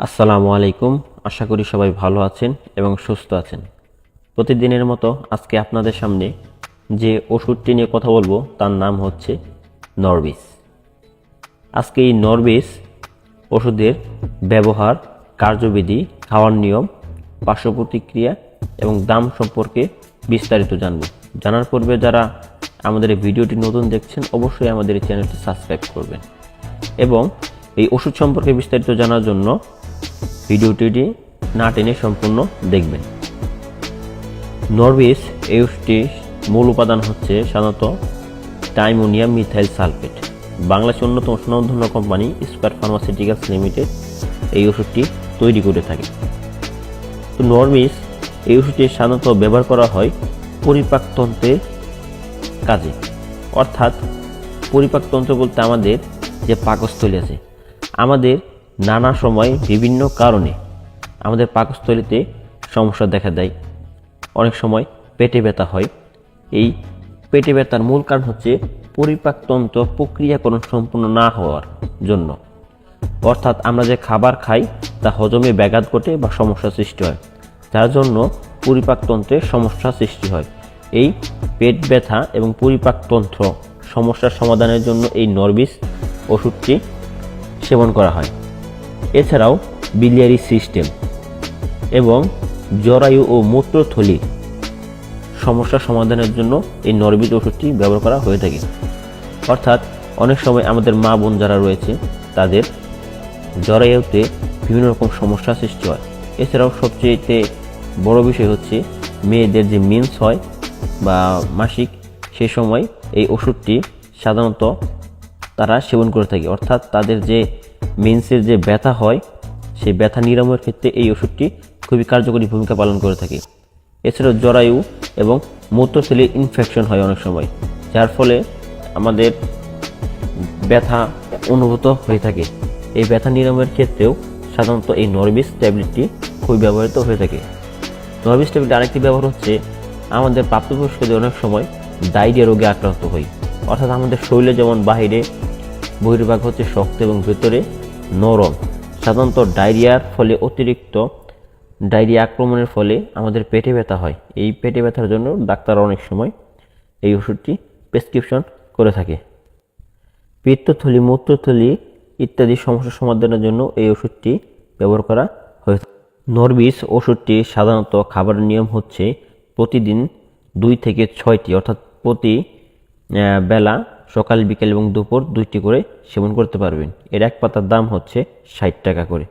আসসালামু আলাইকুম। আশা করি সবাই ভালো আছেন এবং সুস্থ আছেন। প্রতিদিনের মতো আজকে আপনাদের সামনে যে ওষুধটি নিয়ে কথা বলব, তার নাম হচ্ছে নরবিস। আজকে এই নরবিস ওষুধের ব্যবহার, কার্যবিধি, খাওয়ার নিয়ম পার্শ্ব প্রতিক্রিয়া এবং দাম সম্পর্কে বিস্তারিত জানব। জানার পূর্বে যারা আমাদের এই ভিডিওটি নতুন দেখছেন, অবশ্যই আমাদের এই চ্যানেলটি সাবস্ক্রাইব করবেন। এবং এই ওষুধ সম্পর্কে বিস্তারিত জানার জন্য ভিডিওটি না টেনে সম্পূর্ণ দেখবেন। নরবিস ওষুধটির মূল উপাদান হচ্ছে সাধারণত টাইমোনিয়াম মিথাইল সালফেট। বাংলাদেশের অন্যতম সুনামধন্য কোম্পানি স্কোয়ার ফার্মাসিউটিক্যালস লিমিটেড এই ওষুধটি তৈরি করে থাকে। তো নরবিস এই ওষুধটি সাধারণত ব্যবহার করা হয় পরিপাকতন্ত্রের কাজে। অর্থাৎ পরিপাকতন্ত্র বলতে আমাদের যে পাকস্থলী আছে, আমাদের নানা সময় বিভিন্ন কারণে আমাদের পাকস্থলীতে সমস্যা দেখা দেয়। অনেক সময় পেটে ব্যথা হয়। এই পেটে ব্যথার মূল কারণ হচ্ছে পরিপাকতন্ত্র প্রক্রিয়াকরণ সম্পূর্ণ না হওয়ার জন্য। অর্থাৎ আমরা যে খাবার খাই তা হজমে ব্যাঘাত ঘটে বা সমস্যা সৃষ্টি হয়। যার জন্য পরিপাকতন্ত্রের সমস্যা সৃষ্টি হয়। এই পেট ব্যথা এবং পরিপাকতন্ত্র সমস্যার সমাধানের জন্য এই নরবিস ওষুধটি সেবন করা হয়। এছাড়াও বিলিয়ারি সিস্টেম এবং জরায়ু ও মূত্রথলি সমস্যা সমাধানের জন্য এই নরবিজ ওষুধটি ব্যবহার করা হয়ে থাকে। অর্থাৎ অনেক সময় আমাদের মা বোন যারা রয়েছে, তাদের জরায়ুতে বিভিন্ন রকম সমস্যা সৃষ্টি হয়। এছাড়াও সবচেয়ে বড় বিষয় হচ্ছে মেয়েদের যে মিন্স হয় বা মাসিক সেই সময় এই ওষুধটি সাধারণত তারা সেবন করে থাকে। অর্থাৎ তাদের যে মেন্সের যে ব্যথা হয়, সেই ব্যথা নিরাময়ের ক্ষেত্রে এই ওষুধটি খুবই কার্যকরী ভূমিকা পালন করে থাকে। এছাড়াও জরায়ু এবং মূত্রথলির ইনফেকশন হয় অনেক সময়, যার ফলে আমাদের ব্যথা অনুভূত হয়ে থাকে। এই ব্যথা নিরাময়ের ক্ষেত্রেও সাধারণত এই নরবিস ট্যাবলেটটি খুবই ব্যবহৃত হয়ে থাকে। নরবিস ট্যাবলেট আরেকটি ব্যবহার হচ্ছে, আমাদের প্রাপ্তবয়স্কদের অনেক সময় ডায়রিয়া রোগে আক্রান্ত হই। অর্থাৎ আমাদের শরীরে যেমন বাহিরে বহির্ভাগ হচ্ছে শক্ত এবং ভেতরে নরম। সাধারণত ডায়রিয়ার ফলে অতিরিক্ত ডায়রিয়া আক্রমণের ফলে আমাদের পেটে ব্যথা হয়। এই পেটে ব্যথার জন্য ডাক্তার অনেক সময় এই ওষুধটি প্রেসক্রিপশন করে থাকে। পিত্তথলি, মূত্রথলি ইত্যাদি সমস্যা সমাধানের জন্য এই ওষুধটি ব্যবহার করা হয়ে থাকে। নরবিস ওষুধটি সাধারণত খাবারের নিয়ম হচ্ছে প্রতিদিন দুই থেকে ছয়টি, অর্থাৎ প্রতি বেলা সকাল, বিকেল এবং দুপুর দুইটি করে সেবন করতে পারবেন। এর এক পাতার দাম হচ্ছে ষাট টাকা করে।